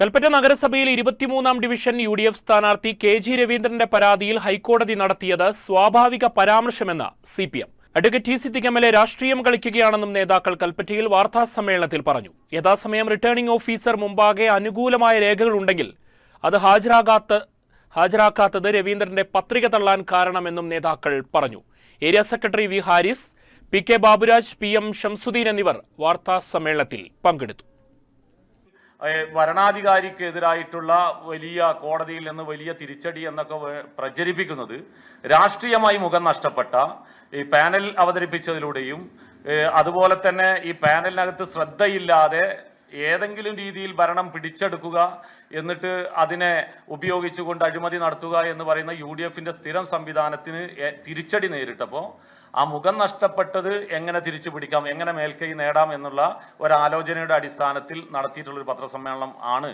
കൽപ്പറ്റ നഗരസഭയിൽ ഇരുപത്തിമൂന്നാം division U D F സ്ഥാനാർത്ഥി കെ ജി രവീന്ദ്രന്റെ പരാതിയിൽ ഹൈക്കോടതി നടത്തിയത് സ്വാഭാവിക പരാമർശമെന്ന് C P M. Advocate T Siddique M L A രാഷ്ട്രീയം കളിക്കുകയാണെന്നും നേതാക്കൾ കൽപ്പറ്റയിൽ വാർത്താ സമ്മേളനത്തിൽ പറഞ്ഞു. യഥാസമയം റിട്ടേണിംഗ് ഓഫീസർ മുമ്പാകെ അനുകൂലമായ രേഖകളുണ്ടെങ്കിൽ അത് ഹാജരാകാത്ത ഹാജരാക്കാത്തത് രവീന്ദ്രന്റെ പത്രിക തള്ളാൻ കാരണമെന്നും നേതാക്കൾ പറഞ്ഞു. Area secretary V Haris P K Baburaj P M Shamsuddeen എന്നിവർ വാർത്താ സമ്മേളനത്തിൽ പങ്കെടുത്തു. ഏഹ് ഭരണാധികാരിക്കെതിരായിട്ടുള്ള വലിയ കോടതിയിൽ നിന്ന് വലിയ തിരിച്ചടി എന്നൊക്കെ പ്രചരിപ്പിക്കുന്നത് രാഷ്ട്രീയമായി മുഖം നഷ്ടപ്പെട്ട ഈ പാനൽ അവതരിപ്പിച്ചതിലൂടെയും അതുപോലെ തന്നെ ഈ പാനലിനകത്ത് ശ്രദ്ധയില്ലാതെ ഏതെങ്കിലും രീതിയിൽ ഭരണം പിടിച്ചെടുക്കുക എന്നിട്ട് അതിനെ ഉപയോഗിച്ചുകൊണ്ട് അഴിമതി നടത്തുക എന്ന് പറയുന്ന യു ഡി എഫിന്റെ സ്ഥിരം സംവിധാനത്തിന് തിരിച്ചടി നേരിട്ടപ്പോൾ ആ മുഖം നഷ്ടപ്പെട്ടത് എങ്ങനെ തിരിച്ചു പിടിക്കാം എങ്ങനെ മേൽക്കൈ നേടാം എന്നുള്ള ഒരാലോചനയുടെ അടിസ്ഥാനത്തിൽ നടത്തിയിട്ടുള്ള ഒരു പത്രസമ്മേളനം ആണ്